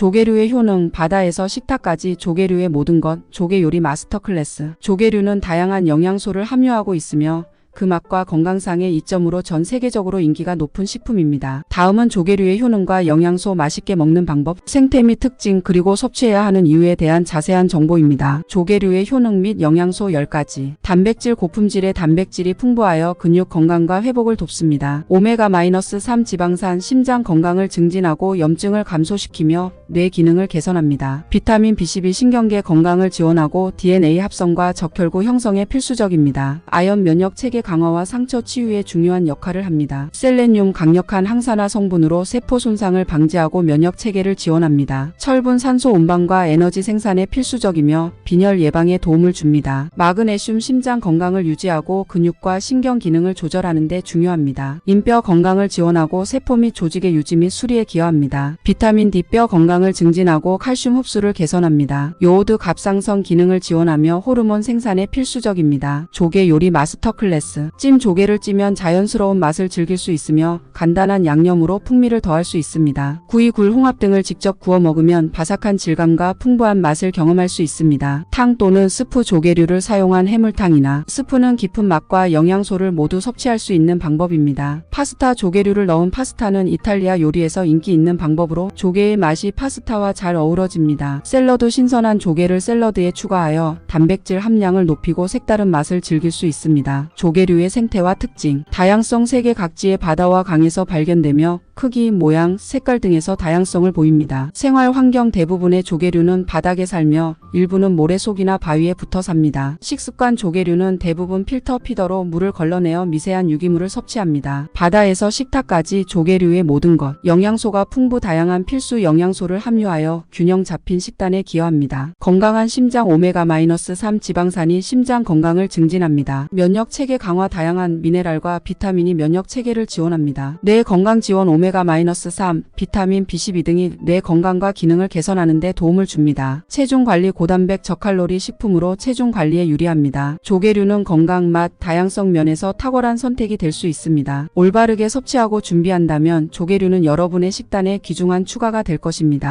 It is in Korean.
조개류의 효능, 바다에서 식탁까지 조개류의 모든 것, 조개 요리 마스터 클래스. 조개류는 다양한 영양소를 함유하고 있으며 그 맛과 건강상의 이점으로 전 세계적으로 인기가 높은 식품입니다. 다음은 조개류의 효능과 영양소 맛있게 먹는 방법, 생태 및 특징 그리고 섭취해야 하는 이유에 대한 자세한 정보입니다. 조개류의 효능 및 영양소 10가지. 단백질 고품질의 단백질이 풍부하여 근육 건강과 회복을 돕습니다. 오메가-3 지방산 심장 건강을 증진하고 염증을 감소시키며 뇌 기능을 개선합니다. 비타민 B12 신경계 건강을 지원하고 DNA 합성과 적혈구 형성에 필수적입니다. 아연 면역 체계 강화와 상처 치유에 중요한 역할을 합니다. 셀레늄 강력한 항산화 성분으로 세포 손상을 방지하고 면역 체계를 지원합니다. 철분 산소 운반과 에너지 생산에 필수적이며 빈혈 예방에 도움을 줍니다. 마그네슘 심장 건강을 유지하고 근육과 신경 기능을 조절하는 데 중요합니다. 인뼈 건강을 지원하고 세포 및 조직의 유지 및 수리에 기여합니다. 비타민 D 뼈 건강 을 증진하고 칼슘 흡수를 개선합니다. 요오드 갑상선 기능을 지원하며 호르몬 생산에 필수적입니다. 조개 요리 마스터 클래스. 찜 조개를 찌면 자연스러운 맛을 즐길 수 있으며 간단한 양념으로 풍미를 더할 수 있습니다. 구이, 굴, 홍합 등을 직접 구워 먹으면 바삭한 질감과 풍부한 맛을 경험할 수 있습니다. 탕 또는 스프 조개류를 사용한 해물탕이나 스프는 깊은 맛과 영양소를 모두 섭취할 수 있는 방법입니다. 파스타 조개류를 넣은 파스타는 이탈리아 요리에서 인기 있는 방법으로 조개의 맛이 파스타 와 잘 어우러집니다. 샐러드 신선한 조개를 샐러드에 추가하여 단백질 함량을 높이고 색다른 맛을 즐길 수 있습니다. 조개류의 생태와 특징 다양성 세계 각지의 바다와 강에서 발견되며 크기, 모양, 색깔 등에서 다양성을 보입니다. 생활 환경 대부분의 조개류는 바닥에 살며 일부는 모래 속이나 바위에 붙어 삽니다. 식습관 조개류는 대부분 필터 피더로 물을 걸러내어 미세한 유기물을 섭취합니다. 바다에서 식탁까지 조개류의 모든 것, 영양소가 풍부 다양한 필수 영양소를 함유하여 균형 잡힌 식단에 기여합니다. 건강한 심장 오메가-3 지방산이 심장 건강을 증진합니다. 면역 체계 강화 다양한 미네랄과 비타민이 면역 체계를 지원합니다. 뇌 건강 지원 오메가-3, 비타민 B12 등이 뇌 건강과 기능을 개선하는 데 도움을 줍니다. 체중 관리 고단백 저칼로리 식품으로 체중 관리에 유리합니다. 조개류는 건강, 맛, 다양성 면에서 탁월한 선택이 될 수 있습니다. 올바르게 섭취하고 준비한다면 조개류는 여러분의 식단에 귀중한 추가가 될 것입니다.